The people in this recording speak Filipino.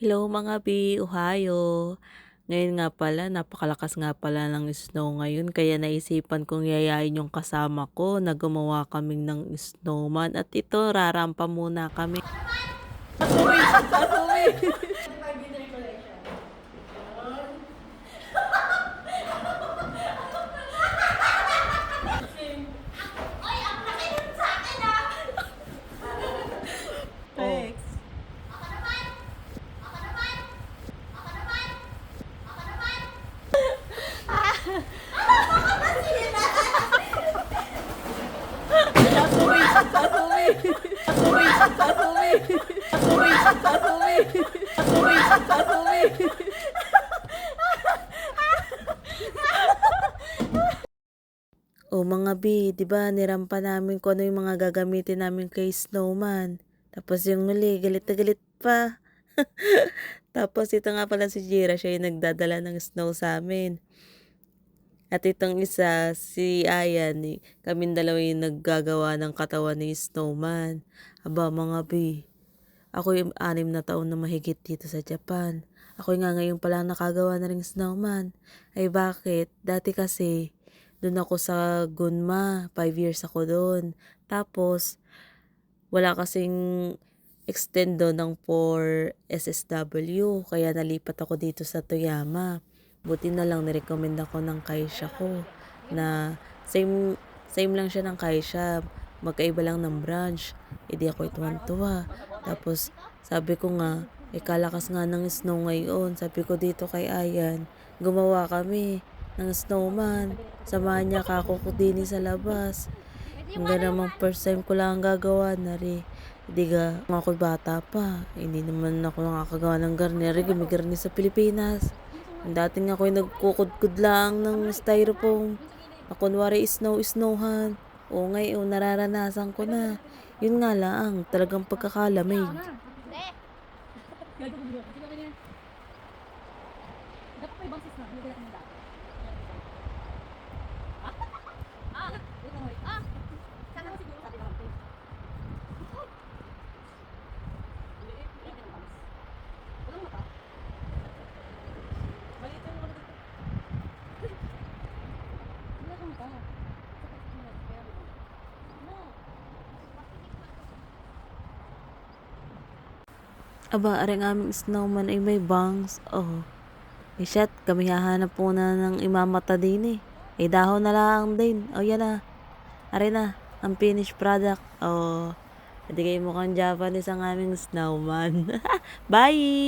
Hello mga bi, ohayo. Ngayon nga pala, napakalakas nga pala ng snow ngayon kaya naisipan kong yayain yung kasama ko na gumawa kaming ng snowman at ito rarampa muna kami. Thanks. Sasumi, sasumi, sasumi, sasumi. O mga bi, di ba nirampa namin kung ano yung mga gagamitin namin kay snowman. Tapos yung huli, galit na galit pa. Tapos ito nga pala si Jira, siya yung nagdadala ng snow sa amin. At itong isa, si Ayan, kaming dalawa yung naggagawa ng katawan ni Snowman. Aba mga bi, ako yung anim na taon na mahigit dito sa Japan. Ako nga ngayon pala nakagawa na rin snowman. Ay bakit? Dati kasi, doon ako sa Gunma, 5 years ako doon. Tapos, wala kasing extend doon ng 4 SSW, kaya nalipat ako dito sa Toyama. Buti na lang nirecommend ako ng kaisha ko na same same lang siya ng kaisha, magkaiba lang ng branch. E di ako tuwan-tuwa. Tapos sabi ko nga, eh kalakas nga ng snow ngayon. Sabi ko dito kay Ayan, gumawa kami ng snowman. Samahan niya ka ako din sa labas. Hanggang naman first time ko lang gagawa na rin. Hindi kung ako'y bata pa, hindi naman ako nakakagawa ng garni. Rin, gumigarni sa Pilipinas. Dating ako'y nagkukudkud lang ng styrofoam. Na kunwari snow-snowhan. O ngayon, nararanasan ko na. Yun nga lang, talagang pagkakalamig. Dapat may bangsis na. Hindi natin dapat. Aba, aring aming snowman ay may bangs. Oh. Eh, shit, kami hahanap po na ng imamata din eh. Eh, dahon na lang din. Oh, yan na. Are na, ang finished product. Oh, hindi kayo mukhang Japanese ang aming snowman. Bye!